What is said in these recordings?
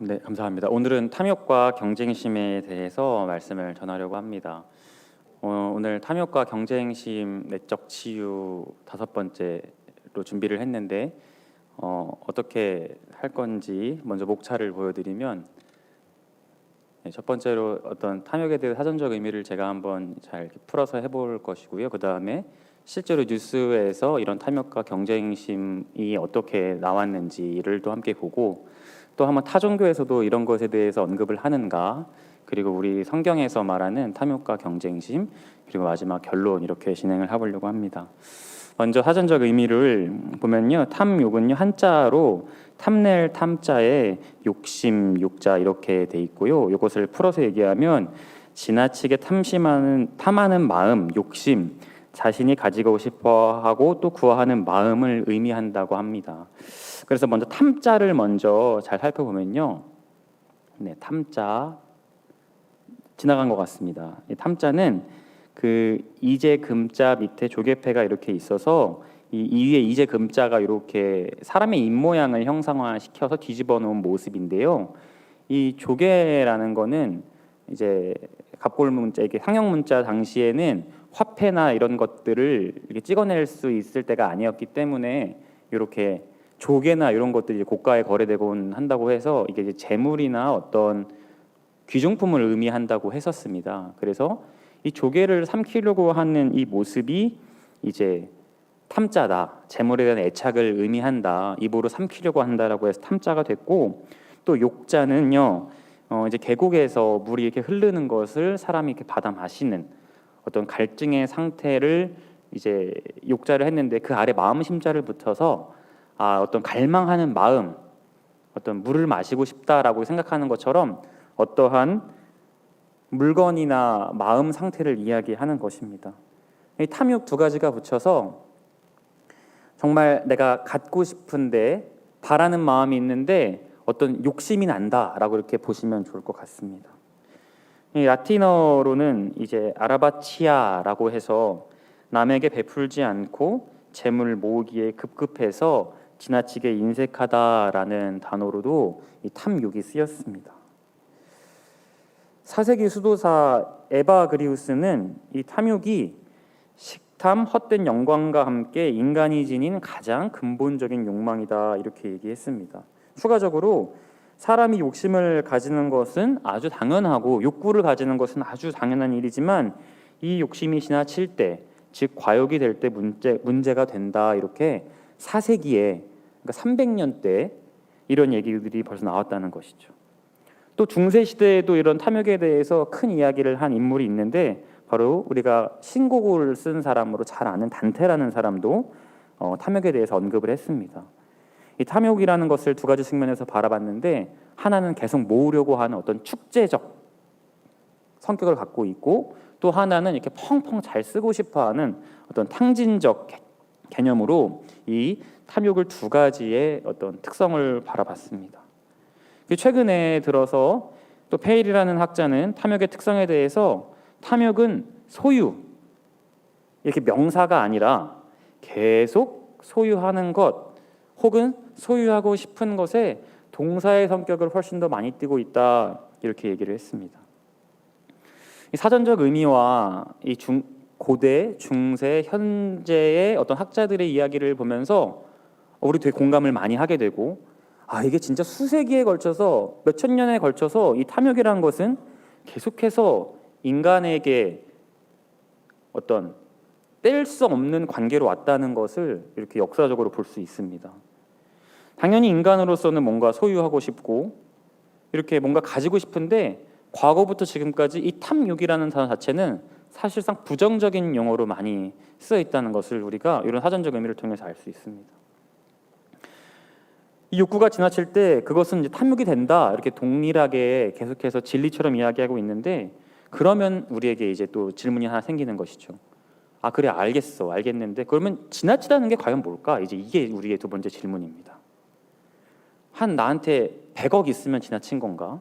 네, 감사합니다. 오늘은 탐욕과 경쟁심에 대해서 말씀을 전하려고 합니다. 어, 오늘 탐욕과 경쟁심 내적 치유 다섯 번째로 준비를 했는데 어, 어떻게 할 건지 먼저 목차를 보여드리면 네, 첫 번째로 어떤 탐욕에 대한 사전적 의미를 제가 한번 잘 풀어서 해볼 것이고요. 그 다음에 실제로 뉴스에서 이런 탐욕과 경쟁심이 어떻게 나왔는지를 또 함께 보고 또 한번 타 종교에서도 이런 것에 대해서 언급을 하는가 그리고 우리 성경에서 말하는 탐욕과 경쟁심 그리고 마지막 결론 이렇게 진행을 해보려고 합니다. 먼저 사전적 의미를 보면요, 탐욕은요 한자로 탐낼 탐자에 욕심 욕자 이렇게 돼 있고요. 이것을 풀어서 얘기하면 지나치게 탐심하는 탐하는 마음, 욕심, 자신이 가지고 싶어하고 또 구하는 마음을 의미한다고 합니다. 그래서 먼저 탐자를 먼저 잘 살펴보면요, 네, 탐자 지나간 것 같습니다. 이 탐자는 그 이제 금자 밑에 조개패가 이렇게 있어서 이, 이 위에 이제 금자가 이렇게 사람의 입 모양을 형상화시켜서 뒤집어 놓은 모습인데요. 이 조개라는 거는 이제 갑골 문자 이게 상형 문자 당시에는 화폐나 이런 것들을 이렇게 찍어낼 수 있을 때가 아니었기 때문에 이렇게 조개나 이런 것들이 고가에 거래되곤 한다고 해서 이게 이제 재물이나 어떤 귀중품을 의미한다고 했었습니다. 그래서 이 조개를 삼키려고 하는 이 모습이 이제 탐자다, 재물에 대한 애착을 의미한다, 입으로 삼키려고 한다라고 해서 탐자가 됐고 또 욕자는요, 어 이제 계곡에서 물이 이렇게 흐르는 것을 사람이 이렇게 받아 마시는 어떤 갈증의 상태를 이제 욕자를 했는데 그 아래 마음 심자를 붙여서 아 어떤 갈망하는 마음, 어떤 물을 마시고 싶다라고 생각하는 것처럼 어떠한 물건이나 마음 상태를 이야기하는 것입니다. 이 탐욕 두 가지가 붙여서 정말 내가 갖고 싶은데 바라는 마음이 있는데 어떤 욕심이 난다라고 이렇게 보시면 좋을 것 같습니다. 이 라틴어로는 이제 아라바치아라고 해서 남에게 베풀지 않고 재물 모으기에 급급해서 지나치게 인색하다라는 단어로도 이 탐욕이 쓰였습니다. 사세기 수도사 에바 그리우스는 이 탐욕이 식탐, 헛된 영광과 함께 인간이 지닌 가장 근본적인 욕망이다 이렇게 얘기했습니다. 추가적으로 사람이 욕심을 가지는 것은 아주 당연하고 욕구를 가지는 것은 아주 당연한 일이지만 이 욕심이 지나칠 때, 즉 과욕이 될 때 문제 문제가 된다 이렇게 사세기에 그러니까 300년 때 이런 얘기들이 벌써 나왔다는 것이죠. 또 중세 시대에도 이런 탐욕에 대해서 큰 이야기를 한 인물이 있는데 바로 우리가 신곡을 쓴 사람으로 잘 아는 단테라는 사람도 어, 탐욕에 대해서 언급을 했습니다. 이 탐욕이라는 것을 두 가지 측면에서 바라봤는데 하나는 계속 모으려고 하는 어떤 축제적 성격을 갖고 있고 또 하나는 이렇게 펑펑 잘 쓰고 싶어하는 어떤 탕진적 개념으로 이 탐욕을 두 가지의 어떤 특성을 바라봤습니다. 최근에 들어서 또 페일이라는 학자는 탐욕의 특성에 대해서 탐욕은 소유 이렇게 명사가 아니라 계속 소유하는 것 혹은 소유하고 싶은 것에 동사의 성격을 훨씬 더 많이 띠고 있다 이렇게 얘기를 했습니다. 이 사전적 의미와 이 중, 고대, 중세, 현재의 어떤 학자들의 이야기를 보면서 우리 되게 공감을 많이 하게 되고 아 이게 진짜 수세기에 걸쳐서 몇 천 년에 걸쳐서 이 탐욕이라는 것은 계속해서 인간에게 어떤 뗄 수 없는 관계로 왔다는 것을 이렇게 역사적으로 볼 수 있습니다. 당연히 인간으로서는 뭔가 소유하고 싶고 이렇게 뭔가 가지고 싶은데 과거부터 지금까지 이 탐욕이라는 단어 자체는 사실상 부정적인 용어로 많이 쓰여 있다는 것을 우리가 이런 사전적 의미를 통해서 알 수 있습니다. 이 욕구가 지나칠 때 그것은 이제 탐욕이 된다 이렇게 동일하게 계속해서 진리처럼 이야기하고 있는데 그러면 우리에게 이제 또 질문이 하나 생기는 것이죠. 아 그래 알겠어 알겠는데 그러면 지나치다는 게 과연 뭘까? 이제 이게 우리의 두 번째 질문입니다. 한 나한테 100억 있으면 지나친 건가?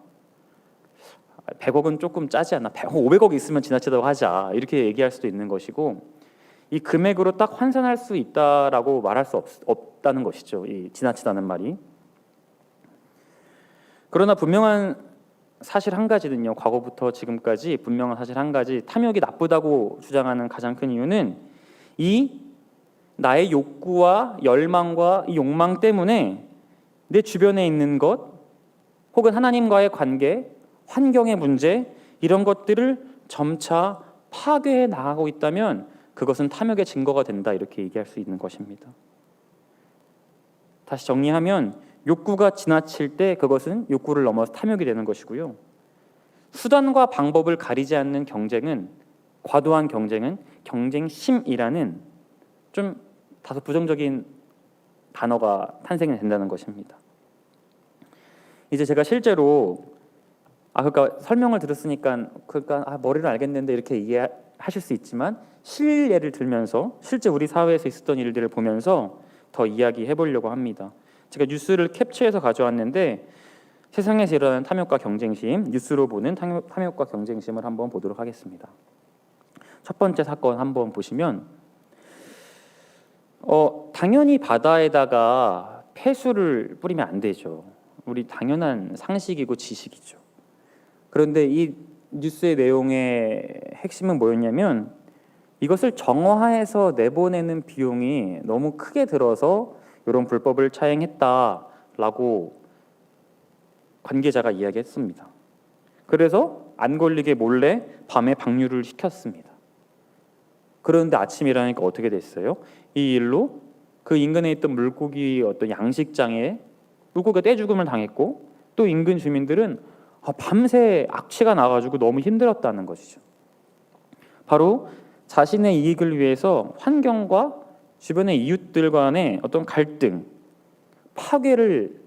100억은 조금 짜지 않나? 500억 있으면 지나치다고 하자 이렇게 얘기할 수도 있는 것이고 이 금액으로 딱 환산할 수 있다라고 말할 수 없, 없다는 것이죠. 이 지나치다는 말이. 그러나 분명한 사실 한 가지는요. 과거부터 지금까지 분명한 사실 한 가지 탐욕이 나쁘다고 주장하는 가장 큰 이유는 이 나의 욕구와 열망과 이 욕망 때문에 내 주변에 있는 것 혹은 하나님과의 관계, 환경의 문제 이런 것들을 점차 파괴해 나가고 있다면 그것은 탐욕의 증거가 된다 이렇게 얘기할 수 있는 것입니다. 다시 정리하면 욕구가 지나칠 때 그것은 욕구를 넘어서 탐욕이 되는 것이고요. 수단과 방법을 가리지 않는 경쟁은 과도한 경쟁은 경쟁심이라는 좀 다소 부정적인 단어가 탄생이 된다는 것입니다. 이제 제가 실제로 아 그러니까 설명을 들었으니까 그러니까 아, 머리를 알겠는데 이렇게 이해하실 수 있지만 실예를 들면서 실제 우리 사회에서 있었던 일들을 보면서 더 이야기해 보려고 합니다. 제가 뉴스를 캡처해서 가져왔는데 세상에서 일어나는 탐욕과 경쟁심, 뉴스로 보는 탐욕, 탐욕과 경쟁심을 한번 보도록 하겠습니다. 첫 번째 사건 한번 보시면 어, 당연히 바다에다가 폐수를 뿌리면 안 되죠. 우리 당연한 상식이고 지식이죠. 그런데 이 뉴스의 내용의 핵심은 뭐였냐면 이것을 정화해서 내보내는 비용이 너무 크게 들어서 이런 불법을 차행했다라고 관계자가 이야기했습니다. 그래서 안 걸리게 몰래 밤에 방류를 시켰습니다. 그런데 아침 일어나니까 어떻게 됐어요? 이 일로 그 인근에 있던 물고기 어떤 양식장에 물고기가 떼죽음을 당했고 또 인근 주민들은 아, 밤새 악취가 나가지고 너무 힘들었다는 것이죠. 바로 자신의 이익을 위해서 환경과 주변의 이웃들 간의 어떤 갈등, 파괴를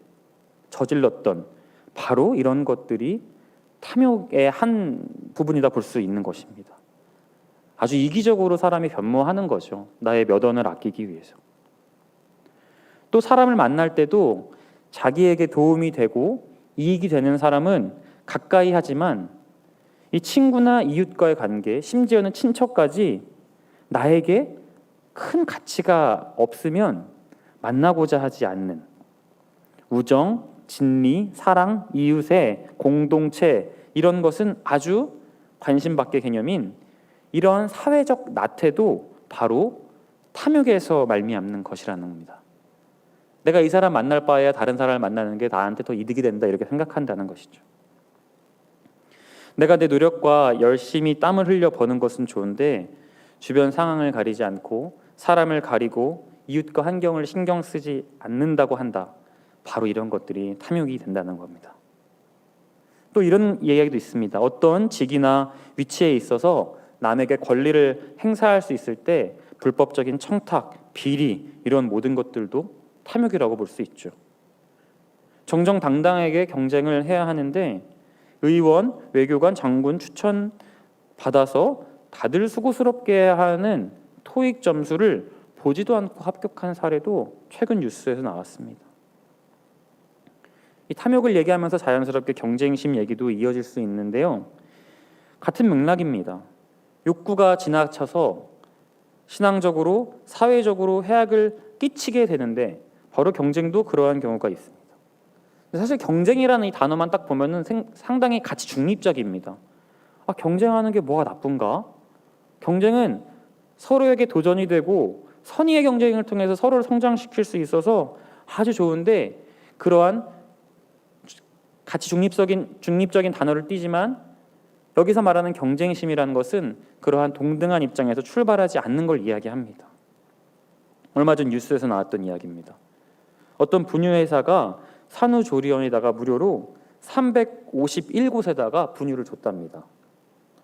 저질렀던 바로 이런 것들이 탐욕의 한 부분이다 볼 수 있는 것입니다. 아주 이기적으로 사람이 변모하는 거죠. 나의 몇 원을 아끼기 위해서. 또 사람을 만날 때도 자기에게 도움이 되고 이익이 되는 사람은 가까이 하지만 이 친구나 이웃과의 관계, 심지어는 친척까지 나에게 큰 가치가 없으면 만나고자 하지 않는 우정, 진리, 사랑, 이웃의 공동체 이런 것은 아주 관심 밖의 개념인 이러한 사회적 나태도 바로 탐욕에서 말미암는 것이라는 겁니다. 내가 이 사람 만날 바에야 다른 사람을 만나는 게 나한테 더 이득이 된다 이렇게 생각한다는 것이죠. 내가 내 노력과 열심히 땀을 흘려 버는 것은 좋은데 주변 상황을 가리지 않고 사람을 가리고 이웃과 환경을 신경 쓰지 않는다고 한다. 바로 이런 것들이 탐욕이 된다는 겁니다. 또 이런 이야기도 있습니다. 어떤 직이나 위치에 있어서 남에게 권리를 행사할 수 있을 때 불법적인 청탁, 비리 이런 모든 것들도 탐욕이라고 볼 수 있죠. 정정당당하게 경쟁을 해야 하는데 의원, 외교관, 장군 추천 받아서 다들 수고스럽게 하는 토익 점수를 보지도 않고 합격한 사례도 최근 뉴스에서 나왔습니다. 이 탐욕을 얘기하면서 자연스럽게 경쟁심 얘기도 이어질 수 있는데요. 같은 맥락입니다. 욕구가 지나쳐서 신앙적으로 사회적으로 해악을 끼치게 되는데 바로 경쟁도 그러한 경우가 있습니다. 사실 경쟁이라는 이 단어만 딱 보면은 상당히 가치 중립적입니다. 아, 경쟁하는 게 뭐가 나쁜가? 경쟁은 서로에게 도전이 되고 선의의 경쟁을 통해서 서로를 성장시킬 수 있어서 아주 좋은데 그러한 가치 중립적인 중립적인 단어를 띠지만 여기서 말하는 경쟁심이라는 것은 그러한 동등한 입장에서 출발하지 않는 걸 이야기합니다. 얼마 전 뉴스에서 나왔던 이야기입니다. 어떤 분유 회사가 산후조리원에다가 무료로 351곳에다가 분유를 줬답니다.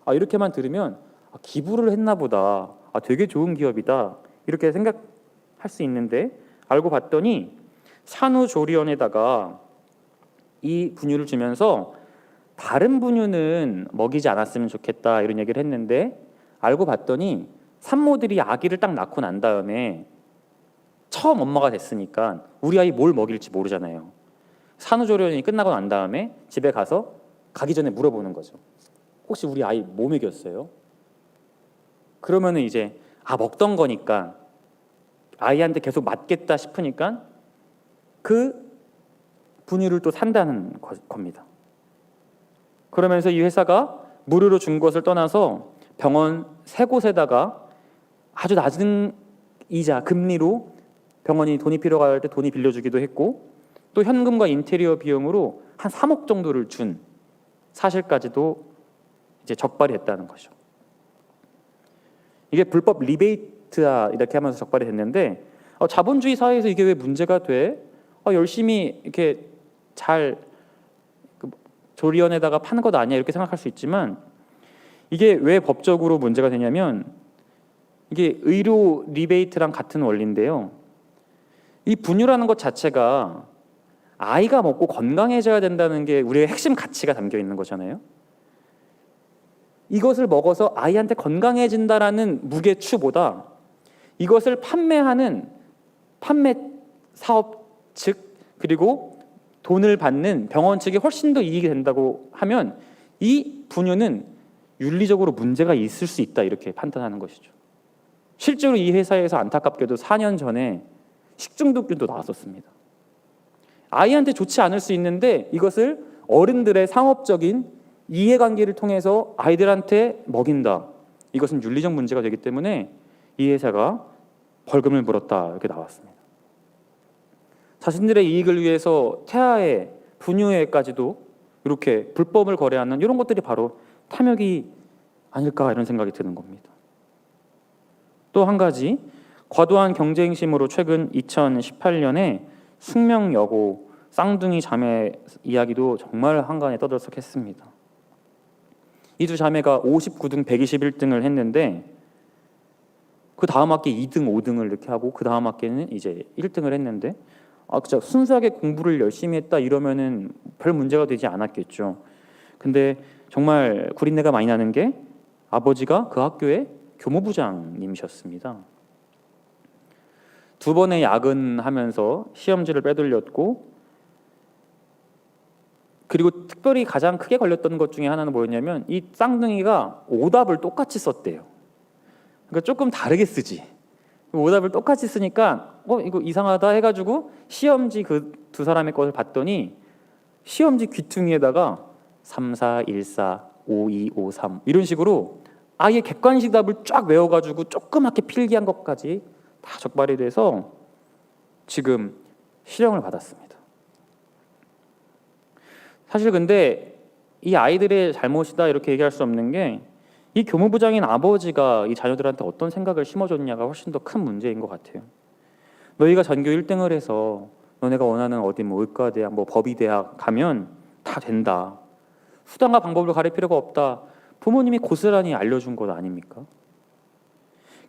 아, 이렇게만 들으면 아, 기부를 했나 보다. 아, 되게 좋은 기업이다. 이렇게 생각할 수 있는데 알고 봤더니 산후조리원에다가 이 분유를 주면서 다른 분유는 먹이지 않았으면 좋겠다 이런 얘기를 했는데 알고 봤더니 산모들이 아기를 딱 낳고 난 다음에 처음 엄마가 됐으니까 우리 아이 뭘 먹일지 모르잖아요. 산후조리원이 끝나고 난 다음에 집에 가서 가기 전에 물어보는 거죠. 혹시 우리 아이 뭐 먹였어요? 그러면은 이제 아 먹던 거니까 아이한테 계속 맞겠다 싶으니까 그 분유를 또 산다는 거- 겁니다. 그러면서 이 회사가 무료로 준 것을 떠나서 병원 세 곳에다가 아주 낮은 이자 금리로 병원이 돈이 필요가 할때 돈이 빌려주기도 했고 또 현금과 인테리어 비용으로 한 3억 정도를 준 사실까지도 이제 적발이 했다는 거죠. 이게 불법 리베이트야 이렇게 하면서 적발이 됐는데 어, 자본주의 사회에서 이게 왜 문제가 돼? 어, 열심히 이렇게 잘 그, 조리원에다가 파는 것 아니야 이렇게 생각할 수 있지만 이게 왜 법적으로 문제가 되냐면 이게 의료 리베이트랑 같은 원리인데요. 이 분유라는 것 자체가 아이가 먹고 건강해져야 된다는 게 우리의 핵심 가치가 담겨 있는 거잖아요. 이것을 먹어서 아이한테 건강해진다라는 무게추보다 이것을 판매하는 판매 사업 측 그리고 돈을 받는 병원 측이 훨씬 더 이익이 된다고 하면 이 분유는 윤리적으로 문제가 있을 수 있다 이렇게 판단하는 것이죠. 실제로 이 회사에서 안타깝게도 4년 전에 식중독균도 나왔었습니다. 아이한테 좋지 않을 수 있는데 이것을 어른들의 상업적인 이해관계를 통해서 아이들한테 먹인다. 이것은 윤리적 문제가 되기 때문에 이 회사가 벌금을 물었다 이렇게 나왔습니다. 자신들의 이익을 위해서 태아의 분유에까지도 이렇게 불법을 거래하는 이런 것들이 바로 탐욕이 아닐까 이런 생각이 드는 겁니다. 또 한 가지 과도한 경쟁심으로 최근 2018년에 숙명 여고 쌍둥이 자매 이야기도 정말 한간에 떠들썩했습니다. 이 두 자매가 59등 121등을 했는데 그 다음 학기 2등 5등을 이렇게 하고 그 다음 학기는 이제 1등을 했는데 아 진짜 순수하게 공부를 열심히 했다 이러면은 별 문제가 되지 않았겠죠. 근데 정말 구린내가 많이 나는 게 아버지가 그 학교의 교무부장님이셨습니다. 두 번의 야근하면서 시험지를 빼돌렸고 그리고 특별히 가장 크게 걸렸던 것 중에 하나는 뭐였냐면 이 쌍둥이가 오답을 똑같이 썼대요. 그러니까 조금 다르게 쓰지. 오답을 똑같이 쓰니까 어 이거 이상하다 해가지고 시험지 그 두 사람의 것을 봤더니 시험지 귀퉁이에다가 3, 4, 1, 4, 5, 2, 5, 3 이런 식으로 아예 객관식 답을 쫙 외워가지고 조그맣게 필기한 것까지 다 적발이 돼서 지금 실형을 받았습니다. 사실 근데 이 아이들의 잘못이다 이렇게 얘기할 수 없는 게 이 교무부장인 아버지가 이 자녀들한테 어떤 생각을 심어줬냐가 훨씬 더 큰 문제인 것 같아요. 너희가 전교 1등을 해서 너네가 원하는 어디 뭐 의과대학, 뭐 법의대학 가면 다 된다. 수단과 방법을 가릴 필요가 없다. 부모님이 고스란히 알려준 것 아닙니까?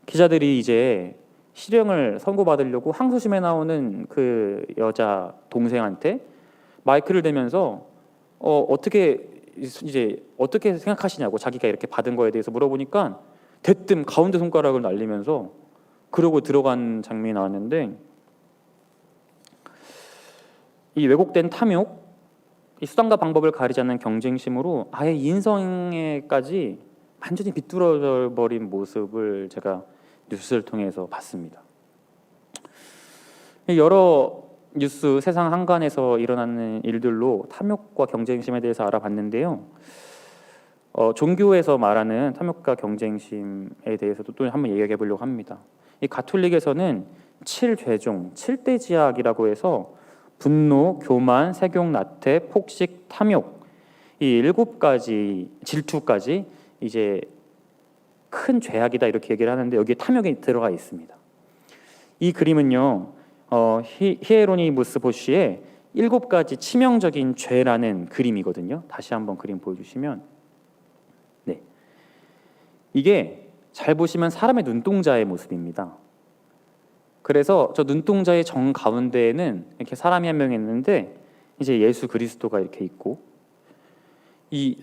기자들이 이제 실형을 선고받으려고 항소심에 나오는 그 여자 동생한테 마이크를 대면서 어, 어떻게 이제 어떻게 생각하시냐고 자기가 이렇게 받은 거에 대해서 물어보니까 대뜸 가운데 손가락을 날리면서 그러고 들어간 장면이 나왔는데 이 왜곡된 탐욕, 이 수단과 방법을 가리지 않는 경쟁심으로 아예 인성에까지 완전히 비뚤어져 버린 모습을 제가 뉴스를 통해서 봤습니다. 여러 뉴스 세상 한간에서 일어나는 일들로 탐욕과 경쟁심에 대해서 알아봤는데요. 어, 종교에서 말하는 탐욕과 경쟁심에 대해서도 또 한번 얘기해 보려고 합니다. 이 가톨릭에서는 칠죄종, 칠대지약이라고 해서 분노, 교만, 세욕, 나태, 폭식, 탐욕 이 일곱 가지 질투까지 이제 큰 죄악이다 이렇게 얘기를 하는데 여기에 탐욕이 들어가 있습니다. 이 그림은요. 어, 히, 히에로니무스 보시의 일곱 가지 치명적인 죄라는 그림이거든요. 다시 한번 그림 보여주시면, 네, 이게 잘 보시면 사람의 눈동자의 모습입니다. 그래서 저 눈동자의 정 가운데에는 이렇게 사람이 한 명 있는데 이제 예수 그리스도가 이렇게 있고 이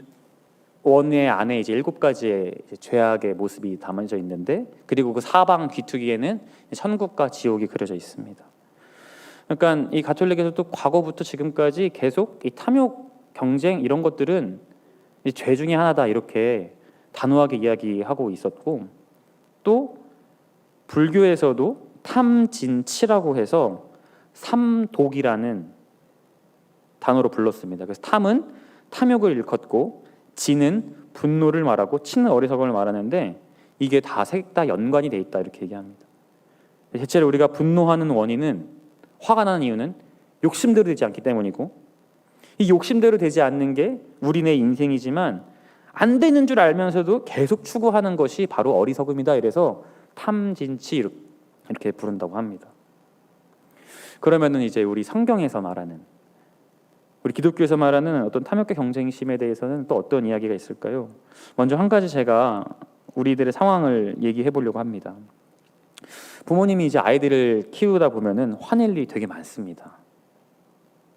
원의 안에 이제 일곱 가지의 이제 죄악의 모습이 담아져 있는데 그리고 그 사방 귀투기에는 천국과 지옥이 그려져 있습니다. 그러니까 이 가톨릭에서도 과거부터 지금까지 계속 이 탐욕, 경쟁 이런 것들은 이죄 중에 하나다 이렇게 단호하게 이야기하고 있었고 또 불교에서도 탐진치라고 해서 삼독이라는 단어로 불렀습니다. 그래서 탐은 탐욕을 일컫고 지는 분노를 말하고 치는 어리석음을 말하는데 이게 다색다 연관이 돼 있다 이렇게 얘기합니다. 대체로 우리가 분노하는 원인은 화가 나는 이유는 욕심대로 되지 않기 때문이고 이 욕심대로 되지 않는 게 우리네 인생이지만 안 되는 줄 알면서도 계속 추구하는 것이 바로 어리석음이다. 이래서 탐진치 이렇게 부른다고 합니다. 그러면은 이제 우리 성경에서 말하는 우리 기독교에서 말하는 어떤 탐욕과 경쟁심에 대해서는 또 어떤 이야기가 있을까요? 먼저 한 가지 제가 우리들의 상황을 얘기해 보려고 합니다. 부모님이 이제 아이들을 키우다 보면은 화낼 일이 되게 많습니다.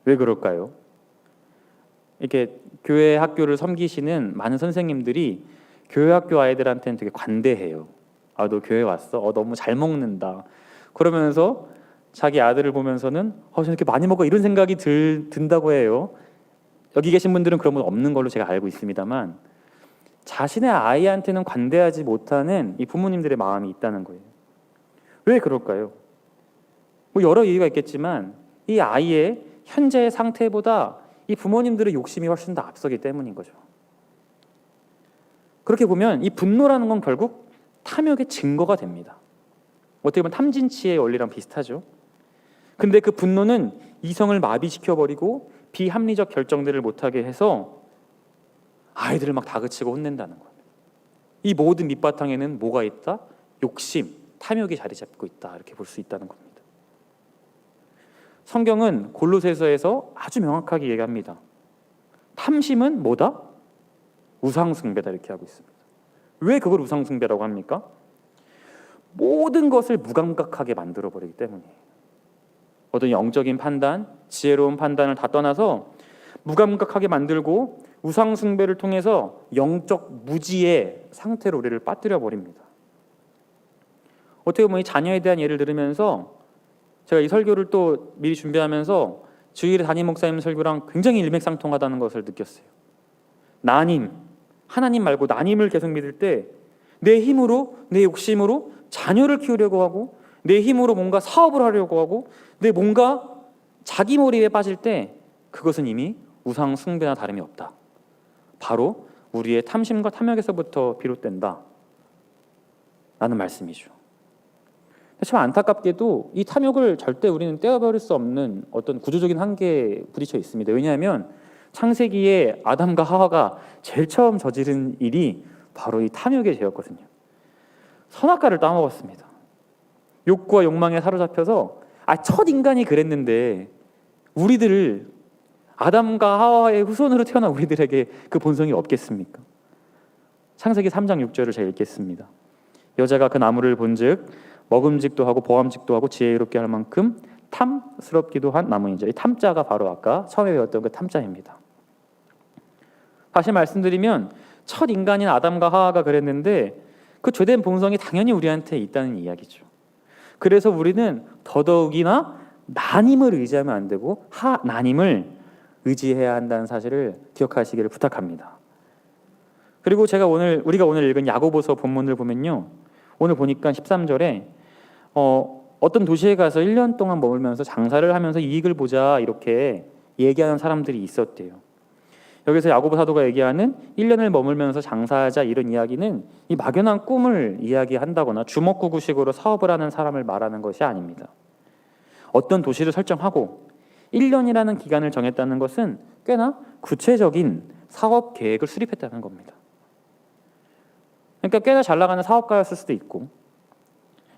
왜 그럴까요? 이렇게 교회 학교를 섬기시는 많은 선생님들이 교회 학교 아이들한테는 되게 관대해요. 아, 너 교회 왔어? 어, 너무 잘 먹는다. 그러면서 자기 아들을 보면서는 어, 저렇게 많이 먹어 이런 생각이 들, 든다고 해요. 여기 계신 분들은 그런 분 없는 걸로 제가 알고 있습니다만 자신의 아이한테는 관대하지 못하는 이 부모님들의 마음이 있다는 거예요. 왜 그럴까요? 뭐 여러 이유가 있겠지만 이 아이의 현재의 상태보다 이 부모님들의 욕심이 훨씬 더 앞서기 때문인 거죠. 그렇게 보면 이 분노라는 건 결국 탐욕의 증거가 됩니다. 어떻게 보면 탐진치의 원리랑 비슷하죠. 근데 그 분노는 이성을 마비시켜 버리고 비합리적 결정들을 못하게 해서 아이들을 막 다그치고 혼낸다는 거예요. 이 모든 밑바탕에는 뭐가 있다? 욕심, 탐욕이 자리 잡고 있다. 이렇게 볼 수 있다는 겁니다. 성경은 골로새서에서 아주 명확하게 얘기합니다. 탐심은 뭐다? 우상 숭배다 이렇게 하고 있습니다. 왜 그걸 우상 숭배라고 합니까? 모든 것을 무감각하게 만들어 버리기 때문이에요. 어떤 영적인 판단, 지혜로운 판단을 다 떠나서 무감각하게 만들고 우상 숭배를 통해서 영적 무지의 상태로 우리를 빠뜨려 버립니다. 어떻게 보면 이 자녀에 대한 예를 들으면서 제가 이 설교를 또 미리 준비하면서 주일에 담임 목사님 설교랑 굉장히 일맥상통하다는 것을 느꼈어요. 나님, 하나님 말고 나님을 계속 믿을 때 내 힘으로, 내 욕심으로 자녀를 키우려고 하고 내 힘으로 뭔가 사업을 하려고 하고 내 뭔가 자기 몰입에 빠질 때 그것은 이미 우상 숭배나 다름이 없다. 바로 우리의 탐심과 탐욕에서부터 비롯된다. 라는 말씀이죠. 참 안타깝게도 이 탐욕을 절대 우리는 떼어버릴 수 없는 어떤 구조적인 한계에 부딪혀 있습니다. 왜냐하면 창세기에 아담과 하와가 제일 처음 저지른 일이 바로 이 탐욕의 죄였거든요. 선악과를 따먹었습니다. 욕과 욕망에 사로잡혀서 아, 첫 인간이 그랬는데 우리들을 아담과 하와의 후손으로 태어난 우리들에게 그 본성이 없겠습니까? 창세기 3장 6절을 제가 읽겠습니다. 여자가 그 나무를 본즉 먹음직도 하고 보암직도 하고 지혜롭게 할 만큼 탐스럽기도 한 나무인지 이 탐자가 바로 아까 처음에 배웠던 그 탐자입니다. 다시 말씀드리면 첫 인간인 아담과 하와가 그랬는데 그 죄된 본성이 당연히 우리한테 있다는 이야기죠. 그래서 우리는 더더욱이나 나님을 의지하면 안 되고 하나님을 의지해야 한다는 사실을 기억하시기를 부탁합니다. 그리고 제가 오늘 우리가 오늘 읽은 야고보서 본문을 보면요. 오늘 보니까 13절에 어, 어떤 도시에 가서 1년 동안 머물면서 장사를 하면서 이익을 보자 이렇게 얘기하는 사람들이 있었대요. 여기서 야고보 사도가 얘기하는 1년을 머물면서 장사하자 이런 이야기는 이 막연한 꿈을 이야기한다거나 주먹구구식으로 사업을 하는 사람을 말하는 것이 아닙니다. 어떤 도시를 설정하고 1년이라는 기간을 정했다는 것은 꽤나 구체적인 사업 계획을 수립했다는 겁니다. 그러니까 꽤나 잘 나가는 사업가였을 수도 있고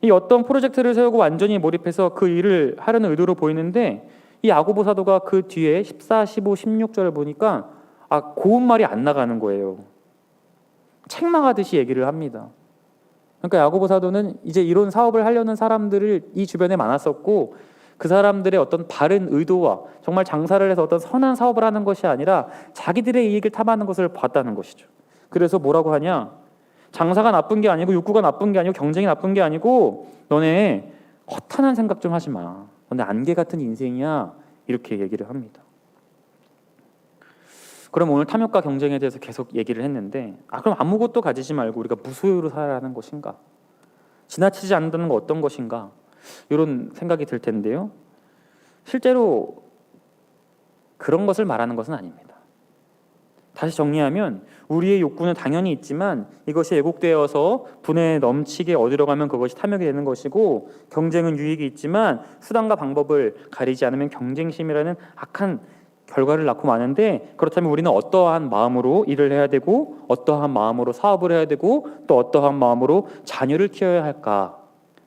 이 어떤 프로젝트를 세우고 완전히 몰입해서 그 일을 하려는 의도로 보이는데 이 야고보 사도가 그 뒤에 14, 15, 16절을 보니까 아 고운 말이 안 나가는 거예요. 책망하듯이 얘기를 합니다. 그러니까 야고보 사도는 이제 이런 사업을 하려는 사람들을 이 주변에 많았었고 그 사람들의 어떤 바른 의도와 정말 장사를 해서 어떤 선한 사업을 하는 것이 아니라 자기들의 이익을 탐하는 것을 봤다는 것이죠. 그래서 뭐라고 하냐? 장사가 나쁜 게 아니고 욕구가 나쁜 게 아니고 경쟁이 나쁜 게 아니고 너네 허탄한 생각 좀 하지 마. 너네 안개 같은 인생이야. 이렇게 얘기를 합니다. 그럼 오늘 탐욕과 경쟁에 대해서 계속 얘기를 했는데 아 그럼 아무것도 가지지 말고 우리가 무소유로 살아라는 것인가? 지나치지 않는다는 건 어떤 것인가? 이런 생각이 들 텐데요. 실제로 그런 것을 말하는 것은 아닙니다. 다시 정리하면 우리의 욕구는 당연히 있지만 이것이 왜곡되어서 분에 넘치게 얻으려 가면 그것이 탐욕이 되는 것이고 경쟁은 유익이 있지만 수단과 방법을 가리지 않으면 경쟁심이라는 악한 결과를 낳고 마는데 그렇다면 우리는 어떠한 마음으로 일을 해야 되고 어떠한 마음으로 사업을 해야 되고 또 어떠한 마음으로 자녀를 키워야 할까?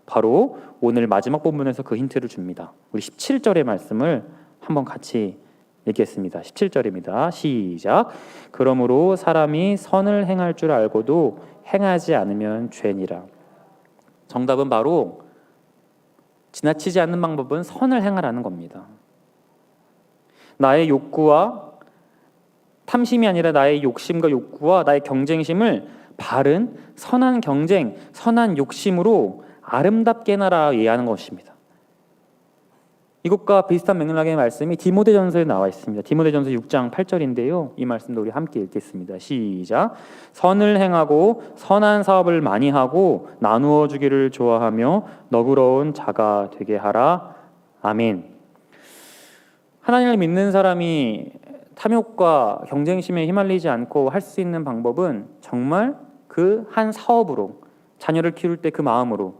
바로 오늘 마지막 본문에서 그 힌트를 줍니다. 우리 17절의 말씀을 한번 같이 읽겠습니다. 17절입니다. 시작. 그러므로 사람이 선을 행할 줄 알고도 행하지 않으면 죄니라. 정답은 바로 지나치지 않는 방법은 선을 행하라는 겁니다. 나의 욕구와 탐심이 아니라 나의 욕심과 욕구와 나의 경쟁심을 바른 선한 경쟁, 선한 욕심으로 아름답게 나라 이해하는 것입니다. 이것과 비슷한 맥락의 말씀이 디모데전서에 나와 있습니다. 디모데전서 6장 8절인데요. 이 말씀도 우리 함께 읽겠습니다. 시작. 선을 행하고 선한 사업을 많이 하고 나누어 주기를 좋아하며 너그러운 자가 되게 하라. 아멘. 하나님을 믿는 사람이 탐욕과 경쟁심에 휘말리지 않고 할 수 있는 방법은 정말 그 한 사업으로 자녀를 키울 때 그 마음으로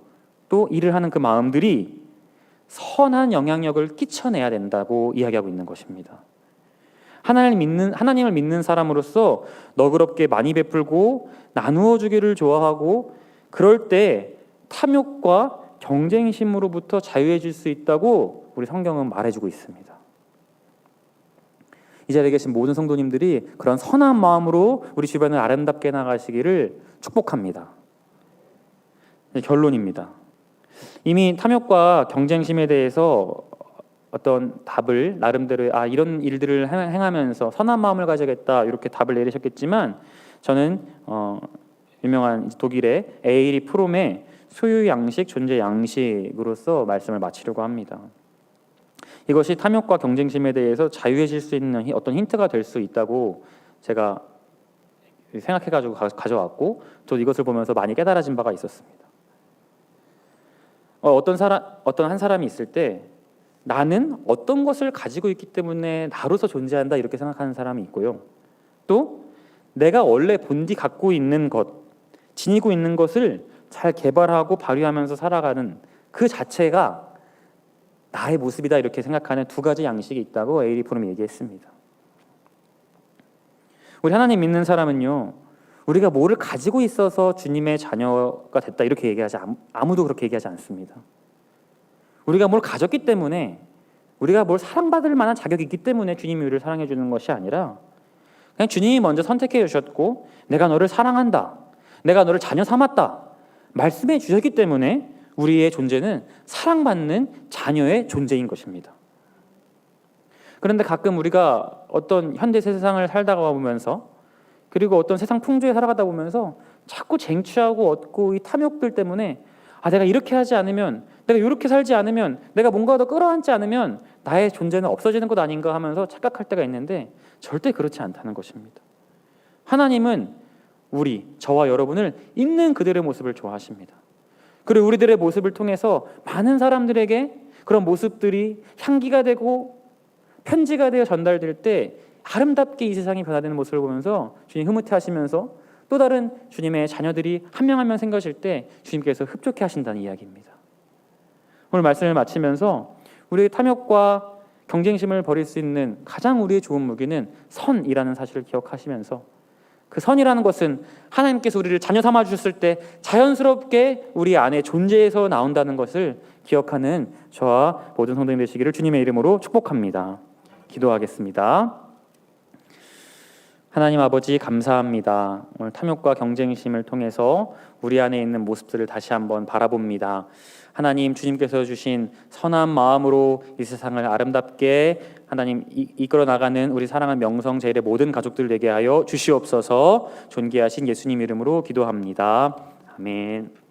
또 일을 하는 그 마음들이 선한 영향력을 끼쳐내야 된다고 이야기하고 있는 것입니다. 하나님을 믿는 하나님을 믿는 사람으로서 너그럽게 많이 베풀고 나누어 주기를 좋아하고 그럴 때 탐욕과 경쟁심으로부터 자유해질 수 있다고 우리 성경은 말해주고 있습니다. 이 자리에 계신 모든 성도님들이 그런 선한 마음으로 우리 주변을 아름답게 나가시기를 축복합니다. 결론입니다. 이미 탐욕과 경쟁심에 대해서 어떤 답을 나름대로 아 이런 일들을 행하면서 선한 마음을 가져야겠다 이렇게 답을 내리셨겠지만 저는 어, 유명한 독일의 에이리 프롬의 소유 양식 존재 양식으로서 말씀을 마치려고 합니다. 이것이 탐욕과 경쟁심에 대해서 자유해질 수 있는 어떤 힌트가 될 수 있다고 제가 생각해가지고 가져왔고 또 이것을 보면서 많이 깨달아진 바가 있었습니다. 어, 어떤 사람 어떤 한 사람이 있을 때 나는 어떤 것을 가지고 있기 때문에 나로서 존재한다 이렇게 생각하는 사람이 있고요. 또 내가 원래 본디 갖고 있는 것, 지니고 있는 것을 잘 개발하고 발휘하면서 살아가는 그 자체가 나의 모습이다 이렇게 생각하는 두 가지 양식이 있다고 에이리 프롬이 얘기했습니다. 우리 하나님 믿는 사람은요. 우리가 뭐를 가지고 있어서 주님의 자녀가 됐다 이렇게 얘기하지 아무도 그렇게 얘기하지 않습니다. 우리가 뭘 가졌기 때문에 우리가 뭘 사랑받을 만한 자격이 있기 때문에 주님이 우리를 사랑해 주는 것이 아니라 그냥 주님이 먼저 선택해 주셨고 내가 너를 사랑한다. 내가 너를 자녀 삼았다. 말씀해 주셨기 때문에 우리의 존재는 사랑받는 자녀의 존재인 것입니다. 그런데 가끔 우리가 어떤 현대 세상을 살다가 보면서 그리고 어떤 세상 풍조에 살아가다 보면서 자꾸 쟁취하고 얻고 이 탐욕들 때문에 아 내가 이렇게 하지 않으면 내가 이렇게 살지 않으면 내가 뭔가 더 끌어안지 않으면 나의 존재는 없어지는 것 아닌가 하면서 착각할 때가 있는데 절대 그렇지 않다는 것입니다. 하나님은 우리 저와 여러분을 있는 그들의 모습을 좋아하십니다. 그리고 우리들의 모습을 통해서 많은 사람들에게 그런 모습들이 향기가 되고 편지가 되어 전달될 때 아름답게 이 세상이 변화되는 모습을 보면서 주님 흐뭇해 하시면서 또 다른 주님의 자녀들이 한 명 한 명 생겨질 때 주님께서 흡족해 하신다는 이야기입니다. 오늘 말씀을 마치면서 우리의 탐욕과 경쟁심을 버릴 수 있는 가장 우리의 좋은 무기는 선이라는 사실을 기억하시면서 그 선이라는 것은 하나님께서 우리를 자녀 삼아 주셨을 때 자연스럽게 우리 안에 존재에서 나온다는 것을 기억하는 저와 모든 성도님 되시기를 주님의 이름으로 축복합니다. 기도하겠습니다. 하나님 아버지 감사합니다. 오늘 탐욕과 경쟁심을 통해서 우리 안에 있는 모습들을 다시 한번 바라봅니다. 하나님 주님께서 주신 선한 마음으로 이 세상을 아름답게 하나님 이끌어 나가는 우리 사랑하는 명성 제일의 모든 가족들 되게 하여 주시옵소서 존귀하신 예수님 이름으로 기도합니다. 아멘.